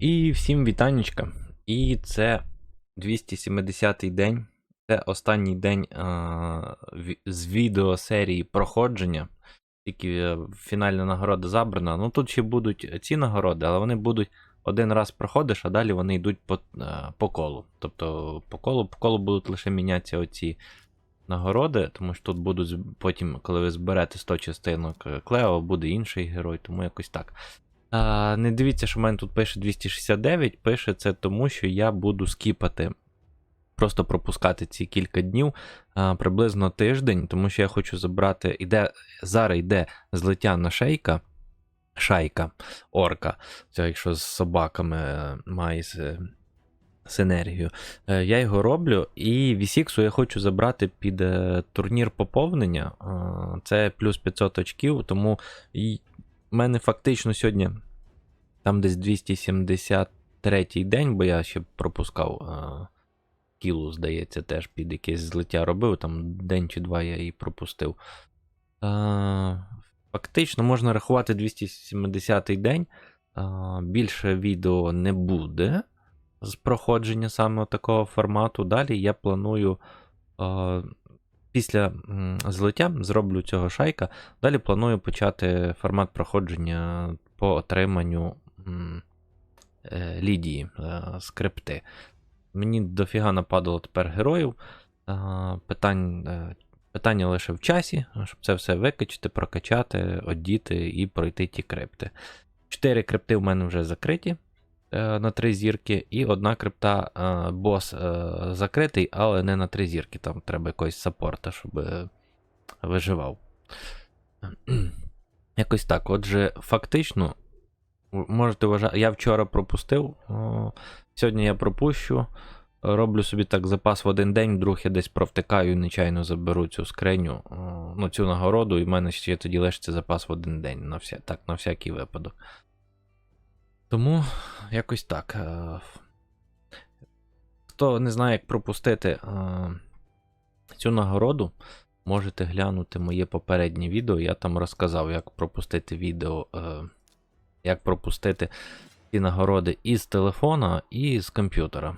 І всім вітанечка. І це 270-й день. Це останній день а, з відеосерії проходження. Тільки е, фінальна нагорода забрана. Ну тут ще будуть ці нагороди, але вони будуть один раз проходиш, а далі вони йдуть по, е, по колу. Тобто по колу, по колу будуть лише мінятися оці нагороди, тому що тут будуть потім, коли ви зберете 100 частинок е, Клео, буде інший герой, тому якось так. А, не дивіться, що в мене тут пише 269, пише це тому, що я буду скіпати, просто пропускати ці кілька днів, а, приблизно тиждень, тому що я хочу забрати. Іде, зараз йде злиття на шейка, шайка, орка, це якщо з собаками е, має синергію. Е, Я його роблю, і Вісіксу я хочу забрати під е, турнір поповнення. Це плюс 500 очків, тому в мене фактично сьогодні там десь 273 день, бо я ще пропускав е, кілу, здається, теж під якесь злиття робив. Там день чи два я її пропустив. Е, фактично можна рахувати 270 день. Е, більше відео не буде з проходження саме такого формату. Далі я планую. Е, Після злиття зроблю цього шайка. Далі планую почати формат проходження по отриманню е, Лідії е, скрипти. Мені дофіга нападало тепер героїв. Е, питань, питання лише в часі, щоб це все викачати, прокачати, одіти і пройти ті крипти. Чотири крипти в мене вже закриті на три зірки, і одна крипта е, бос е, закритий, але не на три зірки. Там треба якогось саппорта, щоб е, виживав. Якось так. Отже, фактично, можете вважати, я вчора пропустив, сьогодні я пропущу. Роблю собі так запас в один день, вдруг я десь провтикаю і нечайно заберу цю скриню, ну, цю нагороду, і в мене ще тоді лишиться запас в один день. На вся, так, на всякий випадок. Тому якось так. е, Хто не знає, як пропустити е, цю нагороду, можете глянути моє попереднє відео. Я там розказав, як пропустити відео, е, як пропустити ці нагороди із телефона і з комп'ютера.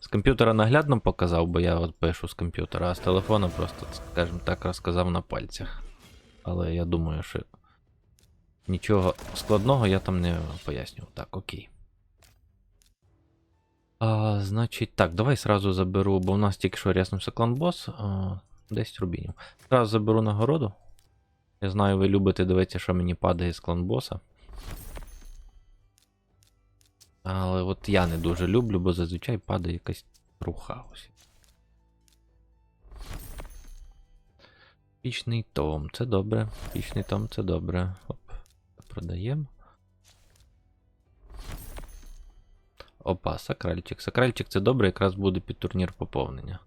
З комп'ютера наглядно показав, бо я от пишу з комп'ютера, а з телефона просто, скажімо так, розказав на пальцях. Але я думаю, що нічого складного я там не пояснював. Так, окей. А, значить, так, давай сразу заберу, бо в нас тільки що ряснувся клан-бос. А, 10 рубінів. Сразу заберу нагороду. Я знаю, ви любите дивитися, що мені падає з клан-боса. Але от я не дуже люблю, бо зазвичай падає якась труха ось. Пічний том, це добре. Пічний том, це добре. Оп, продаємо. Опа, сакральчик. Сакральчик це добре, якраз буде під турнір поповнення.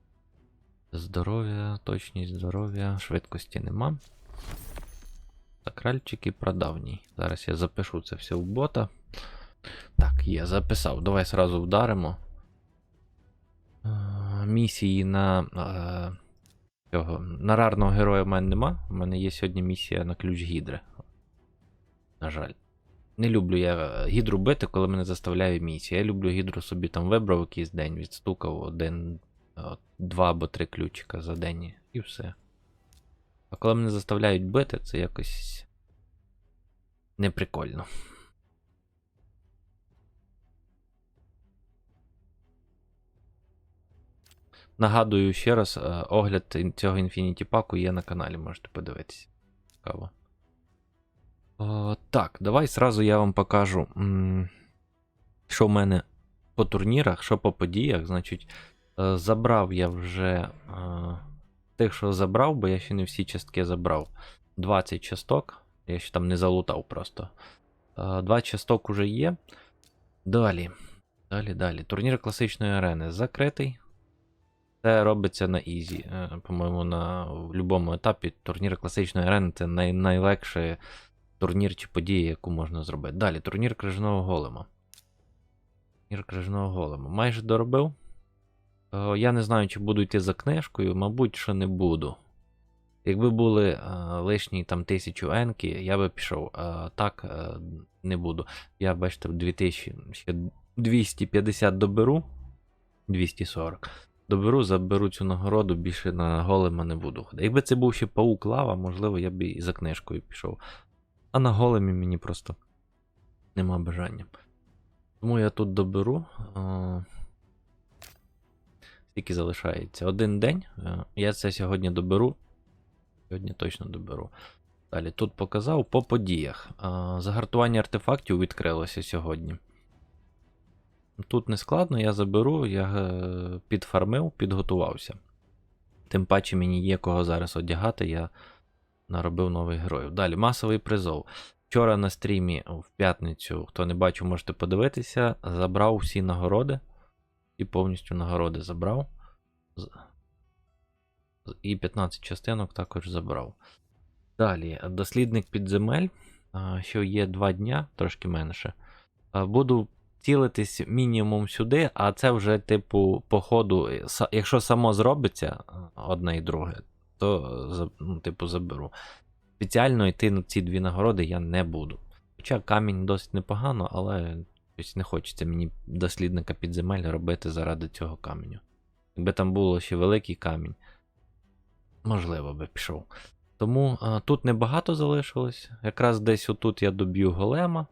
Здоров'я, точність здоров'я, швидкості нема. Сакральчик і прадавній. Зараз я запишу це все в бота. Так, є, записав. Давай сразу вдаримо. Місії на. е, Цього. На рарного героя в мене нема. У мене є сьогодні місія на ключ Гідри. На жаль. Не люблю я е, гідру бити, коли мене заставляє місія. Я люблю гідру собі там вибрав якийсь день, відстукав один, е, два або три ключика за день і все. А коли мене заставляють бити, це якось неприкольно. Нагадую ще раз, е, огляд цього Infinity паку є на каналі, можете подивитися. Цікаво. Так, давай сразу я вам покажу, що в мене по турнірах, що по подіях. Значить, е, забрав я вже е, тих, що забрав, бо я ще не всі частки забрав. 20 часток. Я ще там не залутав просто. Е, 20 часток уже є. Далі. Далі, далі. Турнір класичної арени закритий. Це робиться на ізі. Е, По-моєму, на будь-якому етапі турнір класичної арени це най, найлегший турнір чи подія, яку можна зробити. Далі, турнір крижного голема. Турнір крижного голема. Майже доробив. Е, Я не знаю, чи буду йти за книжкою, мабуть, що не буду. Якби були е, лишні там тисячу енки, я би пішов. А так е, не буду. Я, бачите, 2000, ще 250 доберу. 240. Доберу, заберу цю нагороду, більше на голема не буду ходити. Якби це був ще паук лава, можливо, я б і за книжкою пішов. А на големі мені просто нема бажання. Тому я тут доберу. А... Скільки залишається? Один день. Я це сьогодні доберу. Сьогодні точно доберу. Далі тут показав по подіях. А, Загартування артефактів відкрилося сьогодні. Тут не складно, я заберу, я е, підфармив, підготувався. Тим паче мені є кого зараз одягати, я наробив нових героїв. Далі, масовий призов. Вчора на стрімі в п'ятницю, хто не бачив, можете подивитися. Забрав всі нагороди. І повністю нагороди забрав. І 15 частинок також забрав. Далі, дослідник підземель. Що є 2 дня, трошки менше. Буду цілитись мінімум сюди, а це вже, типу, по ходу, е, якщо само зробиться одне і друге, то е, ну, типу, заберу. Спеціально йти на ці дві нагороди я не буду. Хоча камінь досить непогано, але щось не хочеться мені дослідника підземель робити заради цього каменю. Якби там було ще великий камінь, можливо би пішов. Тому а, тут небагато залишилось. Якраз десь отут я доб'ю голема.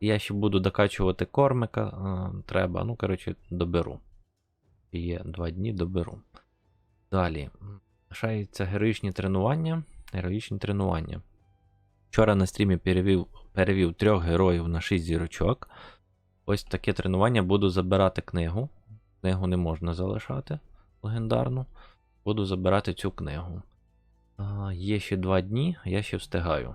Я ще буду докачувати кормика. А, треба. Ну, коротше, доберу. Є два дні, доберу. Далі. Лишається героїчні тренування. Героїчні тренування. Вчора на стрімі перевів, перевів трьох героїв на 6 зірочок. Ось таке тренування. Буду забирати книгу. Книгу не можна залишати легендарну. Буду забирати цю книгу. А, є ще два дні, я ще встигаю.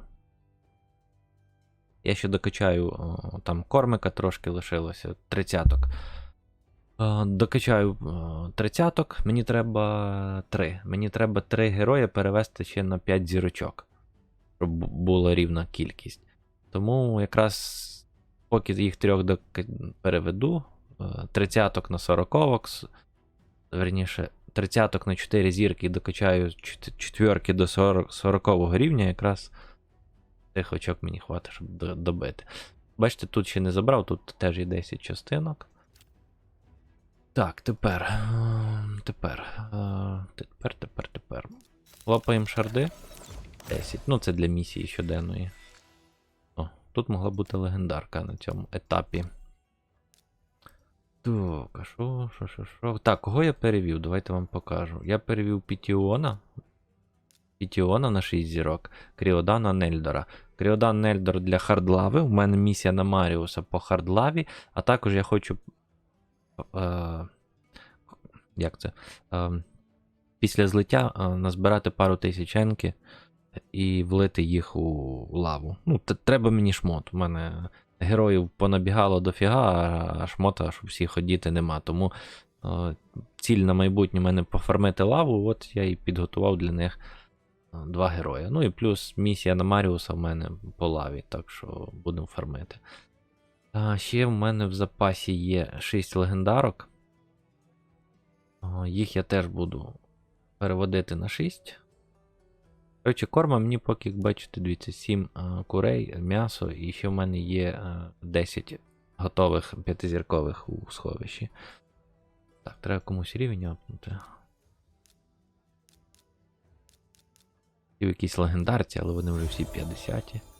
Я ще докачаю о, там кормика трошки лишилося, тридцяток. А, Докачаю о, тридцяток, мені треба три. Мені треба три герої перевести ще на 5 зірочок. Щоб була рівна кількість. Тому якраз поки їх трьох переведу, е, тридцяток на сороковок, верніше, тридцяток на 4 зірки і докачаю чет- четвірки до 40, 40 рівня, якраз тих очок мені хватить, щоб добити. Бачите, тут ще не забрав, тут теж є 10 частинок. Так, тепер. е, Тепер. е, Тепер, тепер, тепер. Лопаємо шарди. 10. Ну, це для місії щоденної. О, тут могла бути легендарка на цьому етапі. Так, а що, що, що, що? Так, кого я перевів? Давайте вам покажу. Я перевів Пітіона. Пітіона на 6 зірок. Кріодана Нельдора. Кріодан Нельдор для хардлави. У мене місія на Маріуса по хардлаві. А також я хочу. Е, як це? Е, після злиття е, назбирати пару тисяч енки і влити їх у лаву. Ну, треба мені шмот. У мене героїв понабігало дофіга, а шмота аж у всіх одіти нема. Тому ціль на майбутнє в мене пофармити лаву, от я і підготував для них два герої. Ну і плюс місія на Маріуса в мене по лаві, так що будемо фармити. А ще в мене в запасі є 6 легендарок. Їх я теж буду переводити на 6. Коротше, корма мені поки, як бачите, дивіться, 7 а, курей, м'ясо, і ще в мене є а, 10 готових п'ятизіркових у сховищі. Так, треба комусь рівень апнути. І в якійсь легендарці, але вони вже всі 50.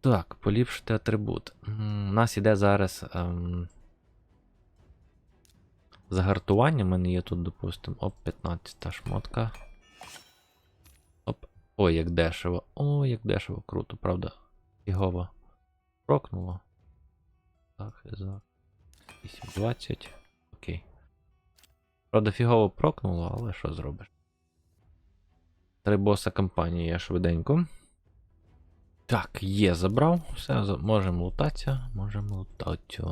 Так, поліпшити атрибут. У нас іде зараз. Ем... Загартування. У мене є тут, допустимо, оп, 15 та шмотка. Оп. Ой, як дешево. Ой, як дешево, круто, правда. Фігово. Прокнуло. Так, за 820. Окей. Правда, фігово прокнуло, але що зробиш? Три боса кампанії я швиденько. Так, є, забрав. Все, можемо лутатися. Можемо лутатися.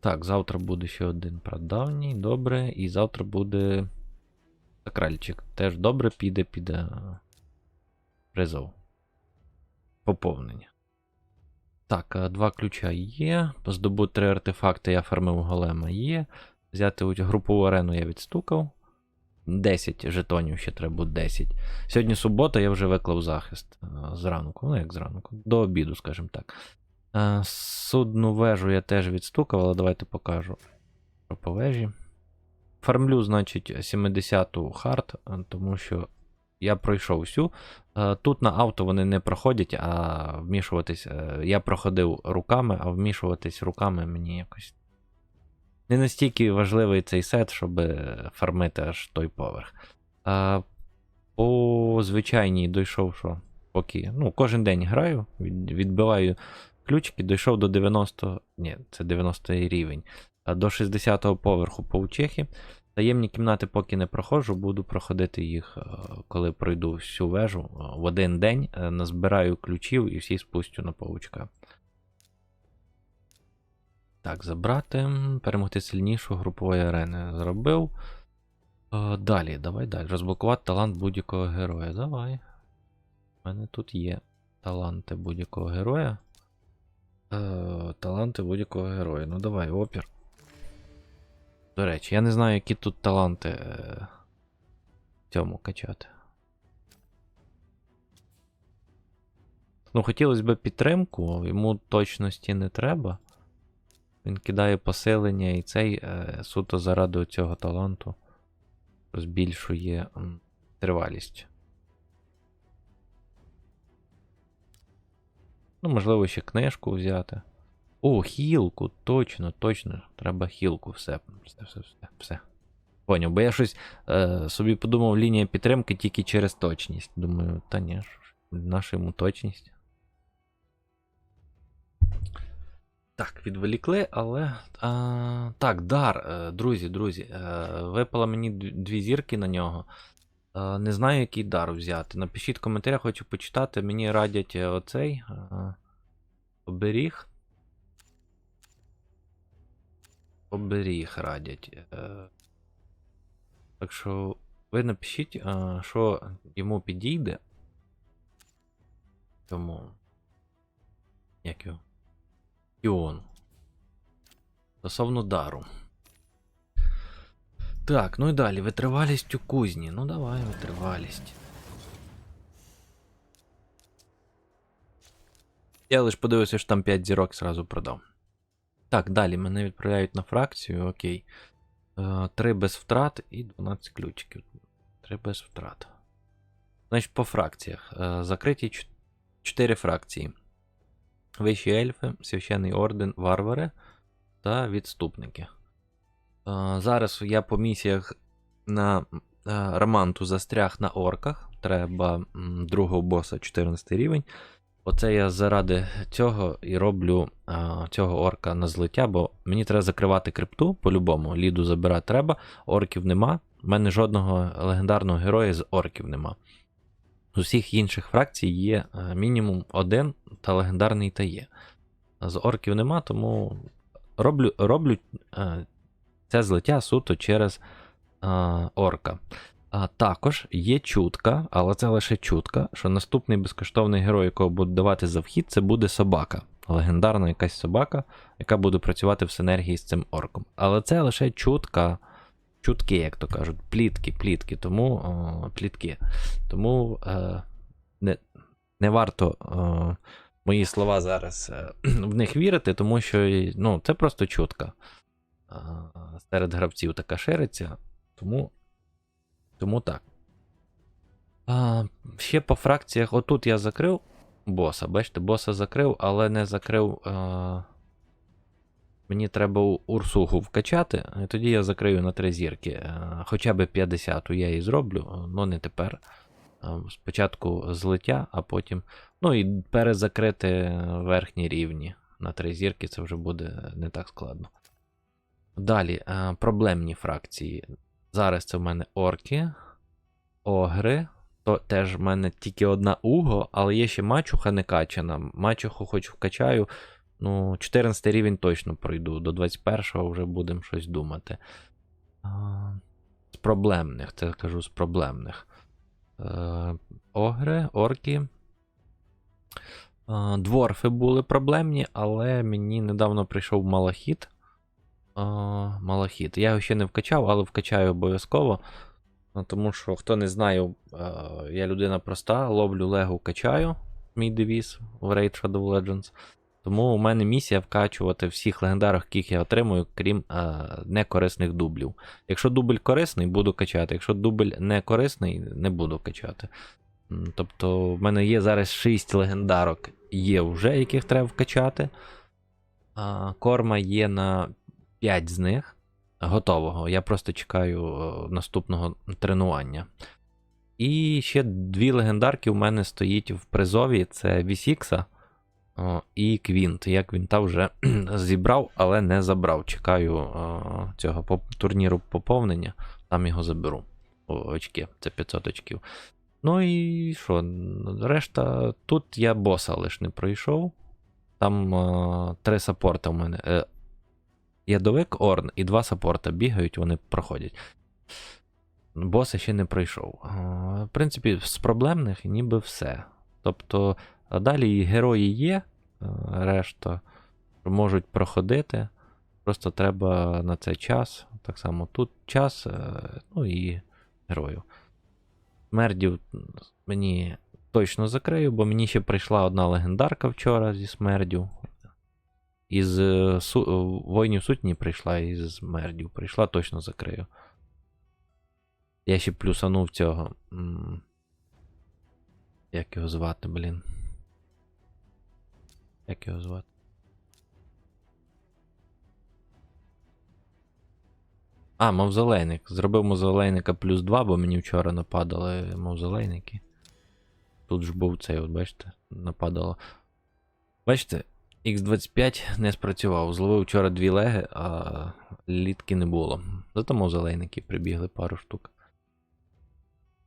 Так, завтра буде ще один прадавній, добре. І завтра буде сакральчик. Теж добре піде, піде е, призов. Поповнення. Так, два ключа є. Здобути три артефакти я фармив голема є. взяти групову арену я відстукав. 10 жетонів ще треба буде 10. Сьогодні субота, я вже виклав захист е, зранку. Ну, як зранку, до обіду, скажімо так. Е, Судну вежу я теж відстукав, але давайте покажу по вежі. Фармлю, значить, 70-ту хард, е, тому що я пройшов всю. Тут на авто вони не проходять, а вмішуватись. Я проходив руками, а вмішуватись руками мені якось. Не настільки важливий цей сет, щоб фармити аж той поверх. А по звичайній дійшов, що поки. Ну, кожен день граю, відбиваю ключики, дійшов до 90. Ні, це 90 рівень. А до 60-го поверху паучихи. Таємні кімнати поки не проходжу, буду проходити їх, е, коли пройду всю вежу е, в один день, е, назбираю ключів і всі спустю на паучка. Так, забрати. Перемогти сильнішу групової арени зробив. Е, Далі, давай далі. Розблокувати талант будь-якого героя. Давай. У мене тут є таланти будь-якого героя. Е, таланти будь-якого героя. Ну давай, опір. До речі, я не знаю, які тут таланти е, цьому качати. Ну, хотілося б підтримку, йому точності не треба. Він кидає посилення і цей е, суто заради цього таланту збільшує тривалість. Ну, можливо, ще книжку взяти. О, хілку, точно, точно. Треба хілку, все. Все, все, все. все. Поняв, бо я щось е, собі подумав, лінія підтримки тільки через точність. Думаю, та ні, наша йому точність. Так, відволікли, але. А, так, дар, е, друзі, друзі. Е, випало мені дві зірки на нього. Е, не знаю, який дар взяти. Напишіть в коментарях, хочу почитати. Мені радять оцей. оберіг. Оберіг радять. Так що ви напишіть, що йому підійде. Тому. Як його? Іон. Стосовно дару. Так, ну і далі. Витривалість у кузні. Ну давай, витривалість. Я лише подивився, що там 5 зірок зразу продав. Так, далі мене відправляють на фракцію, окей. Е, 3 без втрат і 12 ключиків. 3 без втрат. Значить, по фракціях. Е, Закриті 4 фракції. Вищі ельфи, священний орден, варвари та відступники. Зараз я по місіях на Романту застряг на орках. Треба другого боса 14 рівень. Оце я заради цього і роблю цього орка на злиття, бо мені треба закривати крипту по-любому. Ліду забирати треба, орків нема. У мене жодного легендарного героя з орків нема. З усіх інших фракцій є е, мінімум один, та легендарний та є. З орків нема, тому роблю, роблю е, це злиття суто через е, орка. А також є чутка, але це лише чутка, що наступний безкоштовний герой, якого будуть давати за вхід, це буде собака. Легендарна якась собака, яка буде працювати в синергії з цим орком. Але це лише чутка, чутки, як то кажуть, плітки, плітки, тому о, плітки. Тому е, не, не варто е, мої слова зараз е, в них вірити, тому що ну, це просто чутка. Е, серед гравців така шириться. Тому тому так. А, ще по фракціях. Отут я закрив боса. Бачите, боса закрив, але не закрив. А... Мені треба Урсугу вкачати, і тоді я закрию на три зірки. Хоча б 50 я її зроблю, але не тепер. Спочатку злиття, а потім. Ну і перезакрити верхні рівні на три зірки, це вже буде не так складно. Далі, проблемні фракції. Зараз це в мене орки, огри. То теж в мене тільки одна уго, але є ще мачуха не качана. Мачуху хоч вкачаю. Ну, 14 рівень точно пройду. До 21-го вже будемо щось думати. З проблемних, це кажу з проблемних. Е, огри, орки. Е, дворфи були проблемні, але мені недавно прийшов малахіт. Малахіт. Я його ще не вкачав, але вкачаю обов'язково. Ну, Тому що, хто не знає, я людина проста, ловлю Лего, качаю. Мій девіз в Raid Shadow Legends. Тому у мене місія вкачувати всіх легендарок, яких я отримую, крім а, некорисних дублів. Якщо дубль корисний, буду качати. Якщо дубль не корисний, не буду качати. Тобто, в мене є зараз 6 легендарок, є вже, яких треба вкачати. А, Корма є на 5 з них готового. Я просто чекаю е, наступного тренування. І ще дві легендарки у мене стоїть в призові: це Вісікса о, і Квінт. Я Квінта вже зібрав, але не забрав. Чекаю о, цього поп- турніру поповнення, там його заберу. О, очки, це 500 очків. Ну і що? Решта, тут я боса лиш не пройшов. Там е, три саппорта у мене. Е, Ядовик, Орн і два саппорта бігають, вони проходять. Боса ще не пройшов. Е, В принципі, з проблемних ніби все. Тобто, а далі і герої є, е, решта можуть проходити. Просто треба на це час. Так само тут час, е, ну і герою. Смердів мені точно закрию, бо мені ще прийшла одна легендарка вчора зі смердю. Із е, су... воїнів сутні прийшла із смердю. Прийшла, точно закрию. Я ще плюсанув цього. Як його звати, блін. Як його звати? А, мавзолейник. Зробив мавзолейника плюс 2, бо мені вчора нападали мавзолейники. Тут ж був цей, от бачите, нападало. Бачите, X25 не спрацював. Зловив вчора дві леги, а літки не було. Зато мавзолейники прибігли пару штук.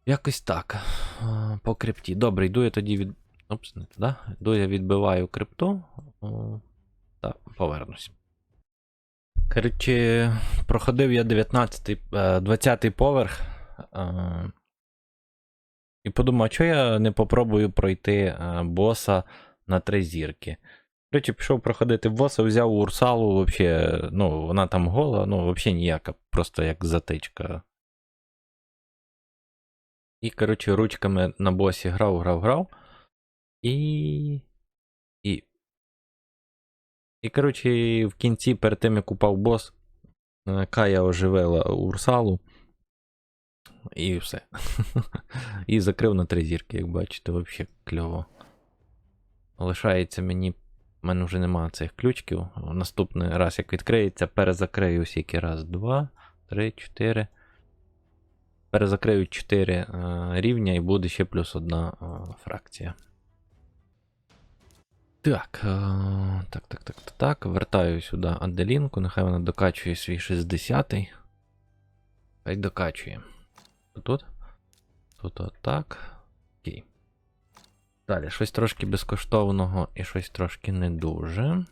Якось так. По крипті. Добре, йду я тоді від. Опс, не туди. Йду я відбиваю крипту. Та повернусь. Коротше, проходив я 19, 20 поверх. е, І подумав, що я не попробую пройти е, боса на три зірки. Коротше, пішов проходити боса, взяв Урсалу, вообще, ну, вона там гола, ну, взагалі ніяка, просто як затичка. І, коротше, ручками на босі грав, грав, грав. І. І. І, коротше, в кінці, перед тим, як упав бос, е, Кая оживила Урсалу. І все. І закрив на три зірки, як бачите, взагалі кльово. Лишається мені. У мене вже немає цих ключків. Наступний раз, як відкриється, перезакрию скільки раз. Два, три, чотири. Перезакрию 4 е, рівня і буде ще плюс одна е, фракція. Так, е, так, так, так, так, так. Вертаю сюди Аделінку, нехай вона докачує свій 60-й. Хай докачує. Тут? Тут отак. Окей. Далі, щось трошки безкоштовного і щось трошки не дуже.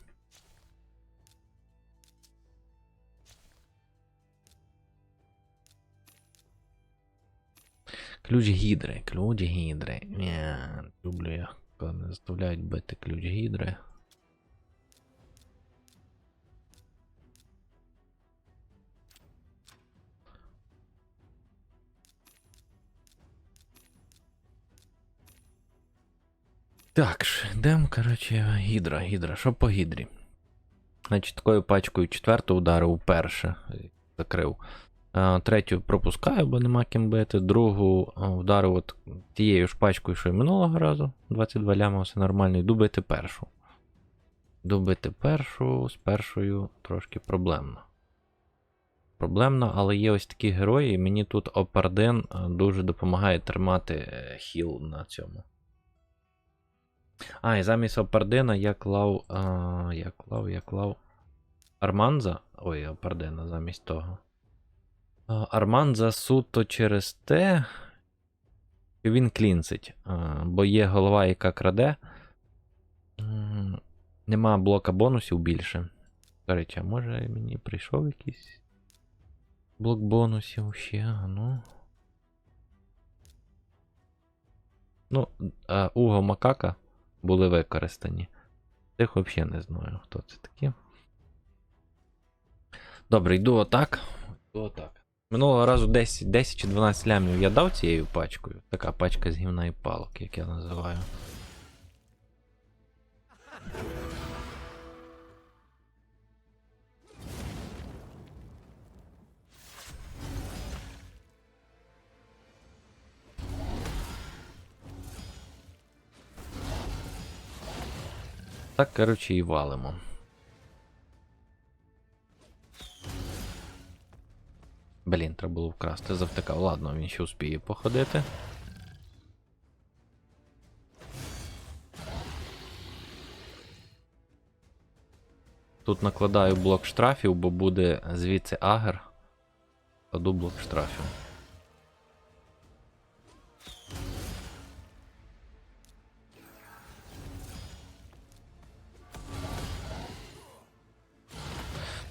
Ключ гідри, ключ гідри. Ня, люблю я, заставляють бити ключ гідри. Так йдемо, коротше, гідра, гідра. Що по гідрі? Значить, такою пачкою четверту ударив перше. Закрив. А, Третю пропускаю, бо нема ким бити. Другу вдарив от тією ж пачкою, що й минулого разу. 22 ляма, все нормально. Йду бити першу. Йду бити першу, з першою трошки проблемно. Проблемно, але є ось такі герої, і мені тут Опарден дуже допомагає тримати е, хіл на цьому. А, і замість Опардена я клав. А, я клав, я клав. Арманза. Ой, Опардена замість того. А, Арманза суто через те, що він клінцить. Бо є голова, яка краде. Нема блока бонусів більше. До речі, а може мені прийшов якийсь блок бонусів ще, ну. Ну, Уго Макака були використані. Тих взагалі не знаю, хто це такі. Добре, йду отак. Йду отак. Минулого разу 10, 10 чи 12 лямів я дав цією пачкою. Така пачка з гівна і палок, як я називаю. Так, коротше, і валимо. Треба було вкрасти, завтикав. Ладно, він ще успіє походити. Тут накладаю блок штрафів, бо буде звідси агер. Кладу блок штрафів.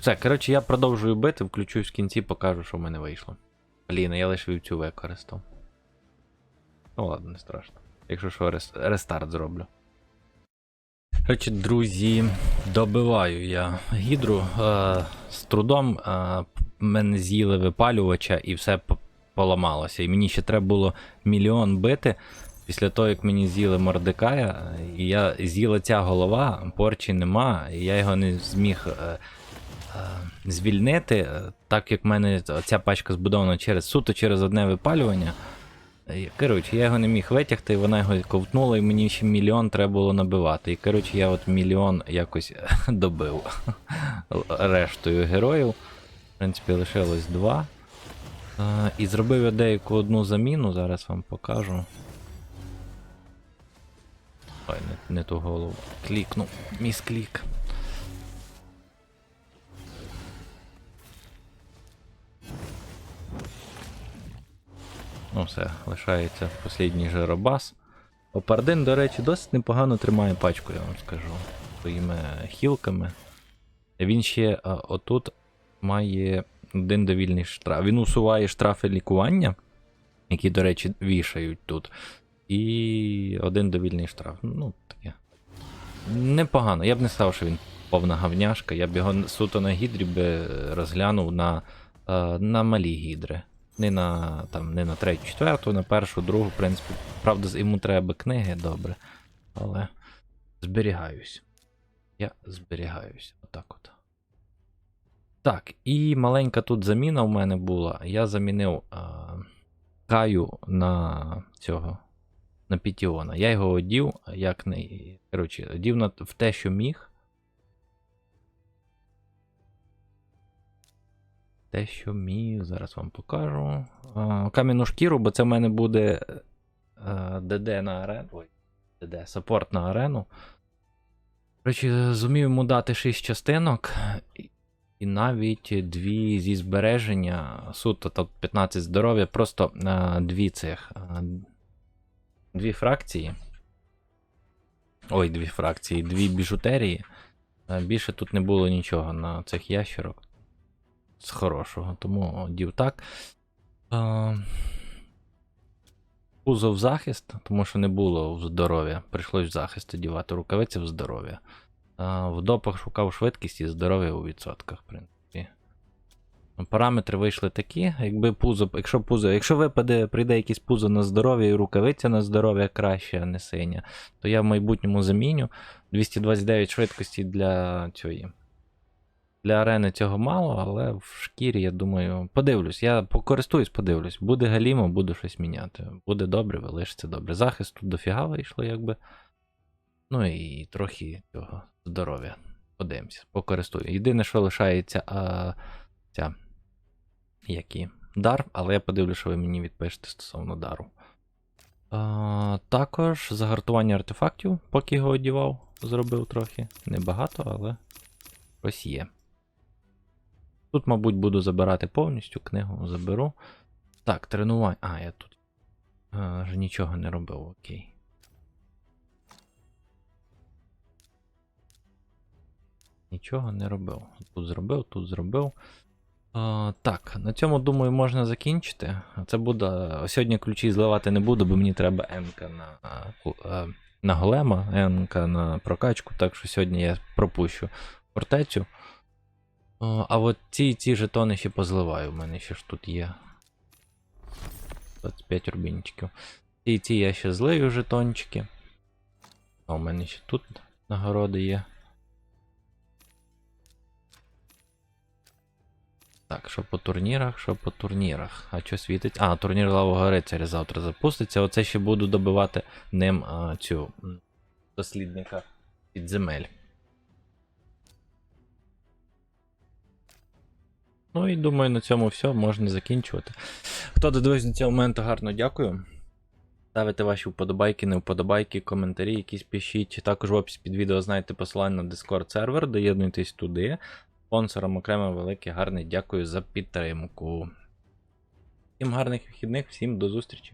Все, коротше, я продовжую бити, включусь в кінці, покажу, що в мене вийшло. Блін, я лише вівцю використав. Ну ладно, не страшно. Якщо що, рес- рестарт зроблю. Коротше, друзі, добиваю я гідру. Е, з трудом е, мене з'їли випалювача і все поламалося. І мені ще треба було мільйон бити. Після того, як мені з'їли мордекая, е, і я з'їла ця голова, порчі нема, і я його не зміг е, звільнити, е, так як в мене ця пачка збудована через суто через одне випалювання. Е, Коротше, я його не міг витягти, вона його ковтнула, і мені ще мільйон треба було набивати. І коротше, я от мільйон якось добив рештою героїв. В принципі, лишилось два. Е, І зробив я деяку одну заміну, зараз вам покажу. Ой, не, не ту голову. Клікнув. Міс клік. Ну все, лишається останній жиробас. Опардин, до речі, досить непогано тримає пачку, я вам скажу. Своїми хілками. Він ще а, отут має один довільний штраф. Він усуває штрафи лікування, які, до речі, вішають тут. І один довільний штраф. Ну, таке. Непогано. Я б не сказав, що він повна гавняшка. Я б його суто на гідрі би розглянув на, е, на малі гідри. Не на, там, не на третю, четверту, на першу, другу, в принципі. Правда, йому треба книги, добре. Але зберігаюсь. Я зберігаюсь. Отак от. Так, і маленька тут заміна в мене була. Я замінив а, Каю на цього. На Пітіона. Я його одів, як не. Коротше, одів на, в те, що міг. Те, що міг, зараз вам покажу. А, кам'яну шкіру, бо це в мене буде ДД на арену. Ой, ДД, саппорт на арену. Коротше, зумів йому дати 6 частинок. і- навіть дві зі збереження, суто тут 15 здоров'я, просто а, дві цих. а, дві фракції. Ой, дві фракції, дві біжутерії. А, Більше тут не було нічого на цих ящерок. З хорошого, тому дів так. А, Пузо захист, тому що не було в здоров'я. Прийшлось в захист одівати рукавиці в здоров'я. А, в допах шукав швидкість і здоров'я у відсотках, в принципі. Параметри вийшли такі. Якби пузо, якщо пузо, якщо випаде, прийде якесь пузо на здоров'я і рукавиця на здоров'я краще, а не синя, то я в майбутньому заміню 229 швидкості для цієї. Для арени цього мало, але в шкірі, я думаю, подивлюсь. Я покористуюсь, подивлюсь. Буде галімо, буду щось міняти. Буде добре, лишиться добре. Захист тут дофіга вийшло, якби. Ну і трохи цього здоров'я. Подивимося, покористую. Єдине, що лишається, а, ця. Які? Дар, але я подивлюсь, що ви мені відпишете стосовно дару. А, також загартування артефактів, поки його одівав, зробив трохи. Небагато, але щось є. Тут, мабуть, буду забирати повністю книгу, заберу. Так, тренування. А, я тут а, ж нічого не робив, окей. Нічого не робив. Тут зробив, тут зробив. А, так, на цьому, думаю, можна закінчити. Це буде. Сьогодні ключі зливати не буду, бо мені треба НК на, а, на голема, НК на прокачку, так що сьогодні я пропущу фортецю. О, а от ці, ці жетони ще позливаю. У мене ще ж тут є. 25 рубінчиків. Ці ці я ще злию жетончики. А у мене ще тут нагороди є. Так, що по турнірах, що по турнірах. А що світить? А, турнір Лавого Рицаря завтра запуститься. Оце ще буду добивати ним а, цю м, дослідника підземель. Ну і думаю, на цьому все можна закінчувати. Хто додивився до цього моменту, гарно дякую. Ставите ваші вподобайки, не вподобайки, коментарі якісь пишіть. Також в описі під відео знайдете посилання на Discord сервер, доєднуйтесь туди. Спонсорам окремо велике гарне дякую за підтримку. Всім гарних вихідних, всім до зустрічі!